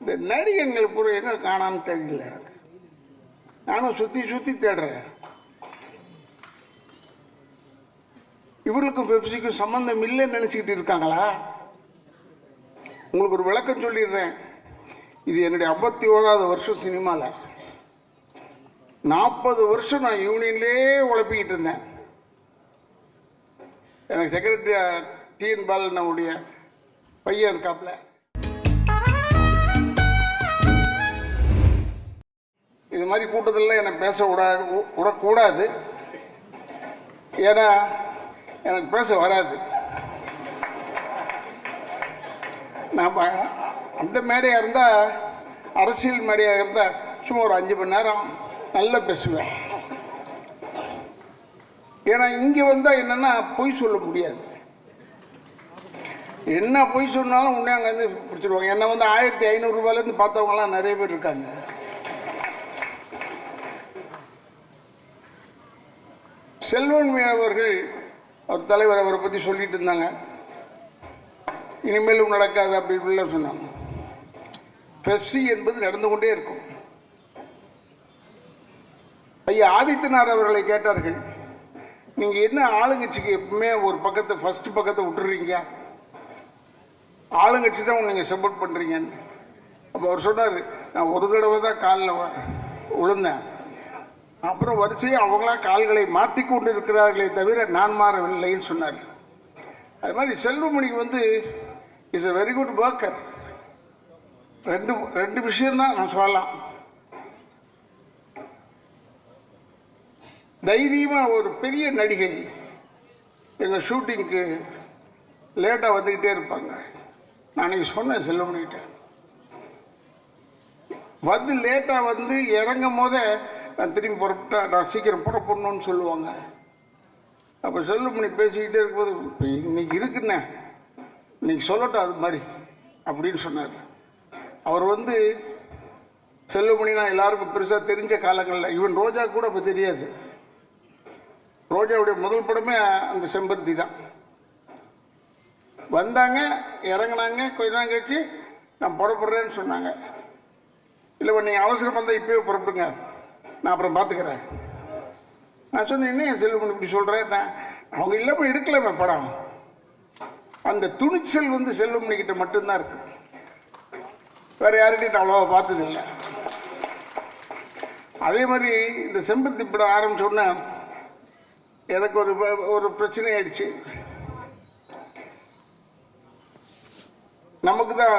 இந்த நடிகர்கள் பூரா எங்கே காணாமல் தெரியல எனக்கு நானும் சுற்றி சுற்றி தேடுறேன். இவர்களுக்கும் பெப்சிக்கும் சம்மந்தம் இல்லைன்னு நினச்சிக்கிட்டு இருக்காங்களா? உங்களுக்கு ஒரு விளக்கம் சொல்லிடுறேன். இது என்னுடைய ஐம்பத்தி ஓராவது வருஷம் சினிமாவில் நாற்பது வருஷம் நான் யூனியன்லேயே உழப்பிக்கிட்டு இருந்தேன். எனக்கு செக்ரட்டரி டிஎன் பாலன் பையன் இருக்காப்புல இது மாதிரி கூட்டத்தில் என்னை பேச விடா விடக்கூடாது. ஏன்னா எனக்கு பேச வராது. நான் அந்த மேடையாக இருந்தால் அரசியல் மேடையாக இருந்தால் சும்மா ஒரு அஞ்சு மணி நேரம் நல்லா பேசுவேன். ஏன்னா இங்கே வந்தால் என்னென்னா பொய் சொல்ல முடியாது. என்ன பொய் சொன்னாலும் உடனே அங்கேருந்து பிடிச்சிருவாங்க. என்னை வந்து ஆயிரத்தி ஐநூறுரூபாலேருந்து பார்த்தவங்கலாம் நிறைய பேர் இருக்காங்க. செல்வன்மை அவர்கள் அவர் தலைவர் அவரை பற்றி சொல்லிட்டு இருந்தாங்க. இனிமேலும் நடக்காது அப்படி இப்படிலாம் சொன்னாங்க. பெப்சி என்பது நடந்து கொண்டே இருக்கும். ஐயா ஆதித்யநாத் அவர்களை கேட்டார்கள் நீங்கள் என்ன ஆளுங்கட்சிக்கு எப்பவுமே ஒரு பக்கத்தை ஃபஸ்ட்டு பக்கத்தை விட்டுறீங்க? ஆளுங்கட்சி தான் நீங்கள் சப்போர்ட் பண்ணுறீங்கன்னு அப்போ அவர் சொன்னார் நான் ஒரு தடவை தான் காலில் விழுந்தேன் அப்புறம் வரிசையாக அவங்களா கால்களை மாற்றி கொண்டு இருக்கிறார்களே தவிர நான் மாறவில்லைன்னு சொன்னார். அது மாதிரி செல்வமணிக்கு வந்து is a very good worker ரெண்டு ரெண்டு விஷயம்தான் நான் சொல்லலாம். தைரியமாக ஒரு பெரிய நடிகை எங்கள் ஷூட்டிங்க்கு லேட்டாக வந்துக்கிட்டே இருப்பாங்க. நான் அன்னைக்கு சொன்னேன் செல்வமணிகிட்ட. வந்து லேட்டாக வந்து இறங்கும் போதே நான் திரும்பி புறப்பட்டா நான் சீக்கிரம் புறப்படணும்னு சொல்லுவாங்க. அப்போ செல்லுமணி பேசிக்கிட்டே இருக்கும்போது இப்போ இன்னைக்கு இருக்குண்ணே. இன்னைக்கு சொல்லட்டும் அது மாதிரி அப்படின்னு சொன்னார். அவர் வந்து செல்லுமணினா எல்லாருக்கும் பெருசாக தெரிஞ்ச காலங்களில் ஈவன் ரோஜா கூட இப்போ தெரியாது. ரோஜாவுடைய முதல் படமே அந்த செம்பருத்தி தான். வந்தாங்க இறங்குனாங்க கொஞ்ச நேரம் கழிச்சு நான் புறப்படுறேன்னு சொன்னாங்க. இல்லை நீங்கள் அவசரம் வந்தால் இப்போயே புறப்படுங்க. நான் அப்புறம் பார்த்துக்கிறேன் நான் சொன்னேன் என்ன என் செல்வமணி இப்படி சொல்கிறேன் நான் அவங்க இல்லாமல் எடுக்கலாமே படம். அந்த துணிச்சல் வந்து செல்வமணிக்கிட்ட மட்டும்தான் இருக்கு. வேறு யார்கிட்டையும் அவ்வளோவா பார்த்ததில்லை. அதே மாதிரி இந்த செம்பருத்தி படம் ஆரம்பிச்ச எனக்கு ஒரு ஒரு பிரச்சனை ஆயிடுச்சு நமக்கு தான்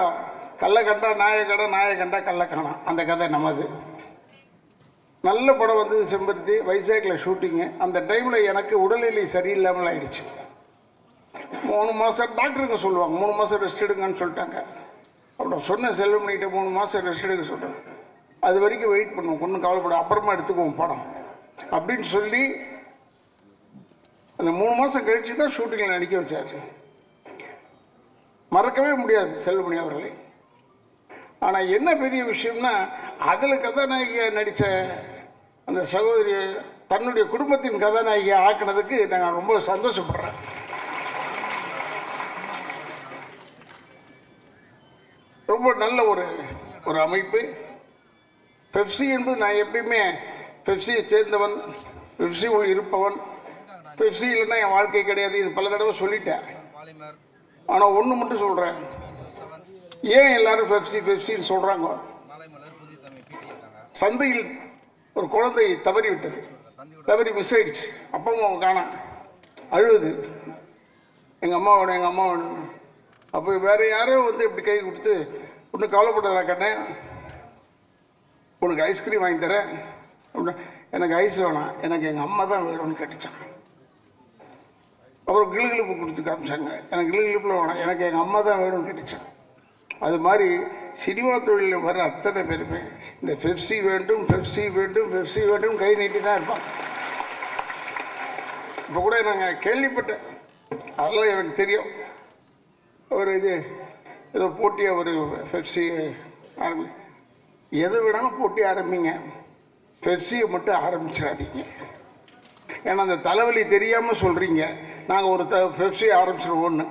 கள்ளக்கண்டா கண்டா நாயை கடை நாயை கண்டா கல்லை காணாம் அந்த கதை நமது. நல்ல படம் வந்து செம்பருத்தி வைசாக்கில் ஷூட்டிங்கு அந்த டைமில் எனக்கு உடல்நிலை சரியில்லாமல் ஆயிடுச்சு. மூணு மாதம் டாக்டருங்க சொல்லுவாங்க மூணு மாதம் ரெஸ்ட் எடுங்கன்னு சொல்லிட்டாங்க. அப்புறம் சொன்ன செல்வமணிகிட்ட மூணு மாதம் ரெஸ்ட் எடுக்க சொல்கிறேன் அது வரைக்கும் வெயிட் பண்ணுவோம் ஒன்றும் கவலைப்பட அப்புறமா எடுத்துக்குவோம் படம் அப்படின்னு சொல்லி அந்த மூணு மாதம் கழிச்சு தான் ஷூட்டிங்கில் நடிக்க வச்சார். மறக்கவே முடியாது செல்வமணி அவர்களை. ஆனால் என்ன பெரிய விஷயம்னா அதில் கதாநாயகியாக நடித்த அந்த சகோதரி தன்னுடைய குடும்பத்தின் கதாநாயகியை ஆக்கினதுக்கு நான் ரொம்ப சந்தோஷப்படுறேன். ரொம்ப நல்ல ஒரு ஒரு அமைப்பு. பெப்சி என்பது நான் எப்பயுமே பெப்சியை சேர்ந்தவன் பெப்சி உள் இருப்பவன். பெப்சி இல்லைன்னா என் வாழ்க்கை கிடையாது. இது பல தடவை சொல்லிட்டேன். ஆனால் ஒன்று மட்டும் சொல்கிறேன் ஏன் எல்லாரும் பெப்சி பெப்சின்னு சொல்கிறாங்க சந்தையில் ஒரு குழந்தை தவறி விட்டது தவறி மிஸ் ஆயிடுச்சு. அப்பா அம்மாவை காணா. அழுவுது. எங்கள் அம்மா வேணும் எங்கள் அம்மா வேணும் அப்போ வேறு யாரோ வந்து இப்படி கை கொடுத்து ஒன்றும் கவலைப்படாதா கண்ணே. உனக்கு ஐஸ்கிரீம் வாங்கி தரேன். எனக்கு ஐஸ் வேணாம். எனக்கு எங்கள் அம்மா தான் வேணும்னு கேட்டுச்சாங்க அப்புறம் கிளுகிழுப்பு கொடுத்து காமிச்சாங்க. எனக்கு கிளுகிழுப்பில் வேணாம். எனக்கு எங்கள் அம்மா தான் வேணும்னு கேட்டுச்சாங்க அது மாதிரி சினிமா தொழிலில் வர அத்தனை பேருமே இந்த பெப்சி வேண்டும் பெப்சி வேண்டும் பெப்சி வேண்டும் கை நீட்டி தான் இருப்பாங்க. இப்போ கூட நாங்கள் கேள்விப்பட்டேன். அதெல்லாம் எனக்கு தெரியும். ஒரு இது ஏதோ போட்டியாக ஒரு பெப்சி ஆரம்பி எது வேணாலும் போட்டி ஆரம்பிங்க. பெப்சியை மட்டும் ஆரம்பிச்சிடாதீங்க. ஏன்னா அந்த தலைவலி தெரியாமல் சொல்கிறீங்க நாங்கள் ஒரு த பெப்சி ஆரம்பிச்சிருவோன்னு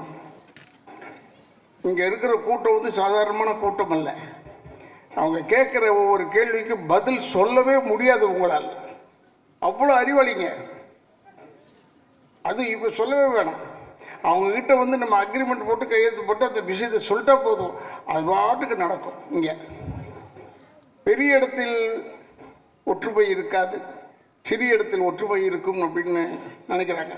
இங்கே இருக்கிற கூட்டம் வந்து சாதாரணமான கூட்டம் அல்ல. அவங்க கேட்குற ஒவ்வொரு கேள்விக்கு பதில் சொல்லவே முடியாது உங்களால். அவ்வளோ அறிவாளிங்க அது இப்போ சொல்லவே வேணாம். அவங்கக்கிட்ட வந்து நம்ம அக்ரிமெண்ட் போட்டு கையெழுத்து போட்டு அந்த விஷயத்தை சொல்லிட்டா போதும். அது பாட்டுக்கு நடக்கும் இங்கே. பெரிய இடத்தில் ஒற்றுமை இருக்காது. சிறிய இடத்தில் ஒற்றுமை இருக்கும் அப்படின்னு நினைக்கிறாங்க.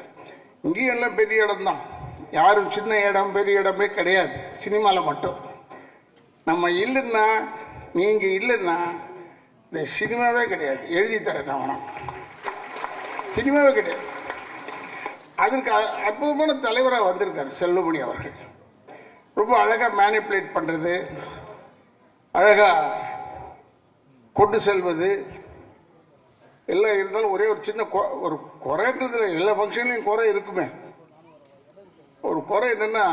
இங்கேயும் எல்லாம் பெரிய இடம்தான். யாரும் சின்ன இடம் பெரிய இடமே கிடையாது. சினிமாவில் மட்டும். நம்ம இல்லைன்னா நீங்கள் இல்லைன்னா இந்த சினிமாவே கிடையாது. எழுதி தரேன் நான் சினிமாவே கிடையாது. அதற்கு அ- அற்புதமான தலைவராக வந்திருக்கார் செல்வமணி அவர்கள். ரொம்ப அழகாக மேனிப்புலேட் பண்ணுறது அழகாக கொண்டு செல்வது எல்லாம் இருந்தாலும் ஒரே ஒரு சின்ன கொ ஒரு குறைன்றதுல எல்லா ஃபங்க்ஷன்லேயும் குறை இருக்குமே. ஒரு குறை என்னென்னா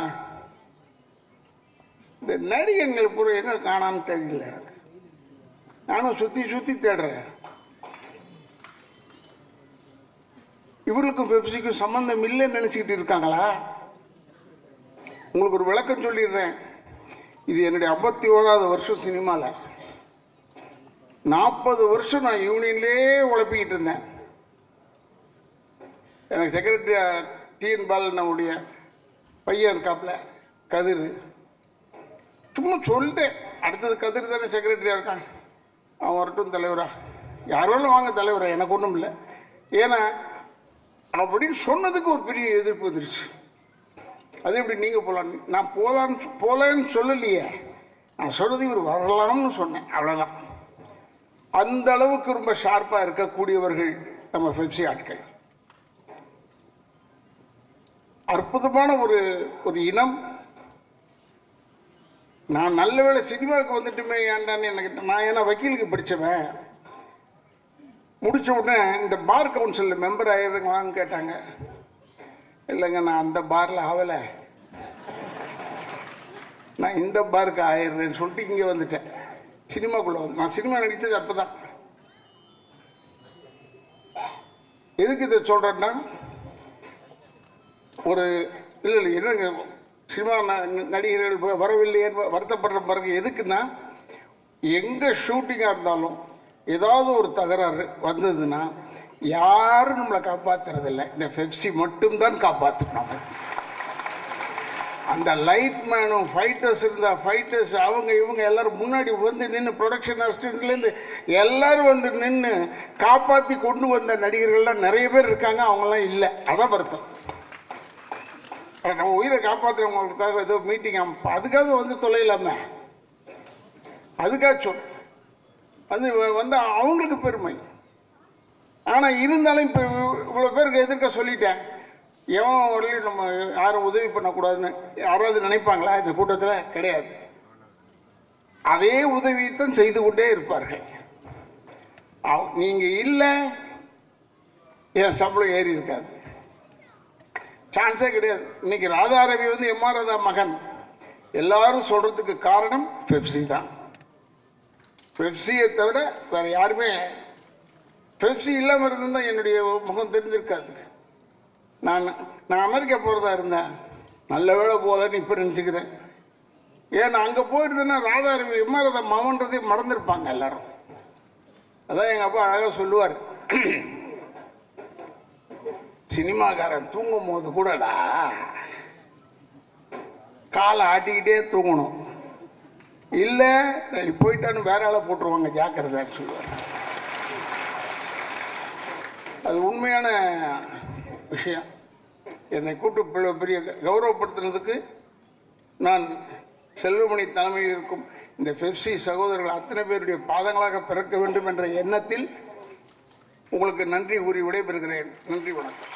இந்த நடிகர்கள் பூரா எங்கே காணான்னு தெரியல எனக்கு. நானும் சுற்றி சுற்றி தேடுறேன். இவர்களுக்கும் பெப்சிக்கும் சம்பந்தம் இல்லைன்னு நினச்சிக்கிட்டு இருக்காங்களா? உங்களுக்கு ஒரு விளக்கம் சொல்லிடுறேன். இது என்னுடைய ஐம்பத்தி ஓராவது வருஷம் சினிமாவில் நாற்பது வருஷம் நான் யூனியன்லேயே உழப்பிக்கிட்டு இருந்தேன். எனக்கு செக்ரட்டரி டிஎன் பாலன் பையன் இருக்காப்புல கதிர். சும்மா சொல்லிட்டேன். அடுத்தது கதிர் தானே செக்ரட்டரியாக இருக்கான். அவன் வரட்டும் தலைவரா. யார் வேணாலும் வாங்க தலைவரா எனக்கு ஒன்றும் இல்லை. ஏன்னா அப்படின்னு சொன்னதுக்கு ஒரு பெரிய எதிர்ப்பு வந்துருச்சு. அது எப்படி நீங்கள் போகலான்னு நான் போகலான்னு போகலான்னு சொல்லலையே. நான் சொன்னது இவர் வரலாம்னு சொன்னேன். அவ்வளோதான் அந்த அளவுக்கு ரொம்ப ஷார்ப்பாக இருக்கக்கூடியவர்கள் நம்ம ஃபெப்சி ஆட்கள். அற்புதமான ஒரு ஒரு இனம். நான் நல்ல வேளை சினிமாவுக்கு வந்துட்டுமே ஏன்டான்னு எனக்கு நான் ஏன்னா வக்கீலுக்கு படித்தவன் முடித்த உடனே இந்த பார் கவுன்சிலில் மெம்பர் ஆயிடுறீங்களான்னு கேட்டாங்க. இல்லைங்க நான் அந்த பாரில் ஆகலை நான் இந்த பாருக்கு ஆயிடுறேன்னு சொல்லிட்டு இங்கே வந்துட்டேன். சினிமாக்குள்ளே வந்து நான் சினிமா நடித்தது அப்போ தான் எதுக்கு இதை சொல்கிறேன்னா ஒரு இல்லை இல்லை என்னங்க சினிமா ந- நடிகர்கள் வ- வருத்தப்படுற பாருங்க எதுக்குன்னா எங்கே ஷூட்டிங்காக இருந்தாலும் ஏதாவது ஒரு தகராறு வந்ததுன்னா யாரும் நம்மளை காப்பாற்றுறதில்ல இந்த பெப்சி மட்டும்தான் காப்பாற்றணும் அந்த லைட் மேனும் ஃபைட்டர்ஸ் இருந்தால் ஃபைட்டர்ஸ் அவங்க இவங்க எல்லோரும் முன்னாடி வந்து நின்று ப்ரொடக்ஷன் அசிஸ்டன்ட்லேருந்து எல்லோரும் வந்து நின்று காப்பாற்றி கொண்டு வந்த நடிகர்கள்லாம் நிறைய பேர் இருக்காங்க. அவங்களாம் இல்லை. அதான் வருத்தம். நம்ம உயிரை காப்பாற்றுறவங்களுக்காக ஏதோ மீட்டிங் அதுக்காக வந்து தொலைலாமே அதுக்காச்சும் வந்து வந்து அவங்களுக்கு பெருமை. ஆனால் இருந்தாலும் இப்போ இவ்வளோ பேருக்கு எதிர்க்க சொல்லிட்டேன். எவன் வரலையும் நம்ம யாரும் உதவி பண்ணக்கூடாதுன்னு யாராவது நினைப்பாங்களா? இந்த கூட்டத்தில் கிடையாது. அதே உதவியைத்தான் செய்து கொண்டே இருப்பார்கள். நீங்கள் இல்லை என் சம்பளம் ஏறி இருக்காது. சான்ஸே கிடையாது. இன்னைக்கு ராதாரவி வந்து எம்ஆர் ராதா மகன். எல்லாரும் சொல்றதுக்கு காரணம் பெப்சி தான். பெப்சியை தவிர வேற யாருமே பெப்சி இல்லாமல் இருந்தால் என்னுடைய முகம் தெரிஞ்சிருக்காது. நான் நான் அமெரிக்கா போகிறதா இருந்தேன் நல்ல வேளை போகலன்னு இப்போ நினச்சிக்கிறேன். ஏன்னா அங்கே போயிருந்தேன்னா ராதாரவி எம்ஆர் ராதா மகன்றதே மறந்துருப்பாங்க எல்லாரும். அதான் எங்கள் அப்பா அழகாக சொல்லுவார். சினிமாக்காரன் தூங்கும் போது கூடடா காலை ஆட்டிக்கிட்டே தூங்கணும். இல்லை போயிட்டான்னு வேற ஆளை போட்டுருவாங்க ஜாக்கிரதான்னு சொல்லுவார். அது உண்மையான விஷயம். என்னை கூட்டு பிள்ளை பெரிய கௌரவப்படுத்தினதுக்கு நான் செல்வமணி தலைமையில் இருக்கும் இந்த பெப்சி சகோதரர்கள் அத்தனை பேருடைய பாதங்களாக பிறக்க வேண்டும் என்ற எண்ணத்தில் உங்களுக்கு நன்றி கூறி விடைபெறுகிறேன். நன்றி வணக்கம்.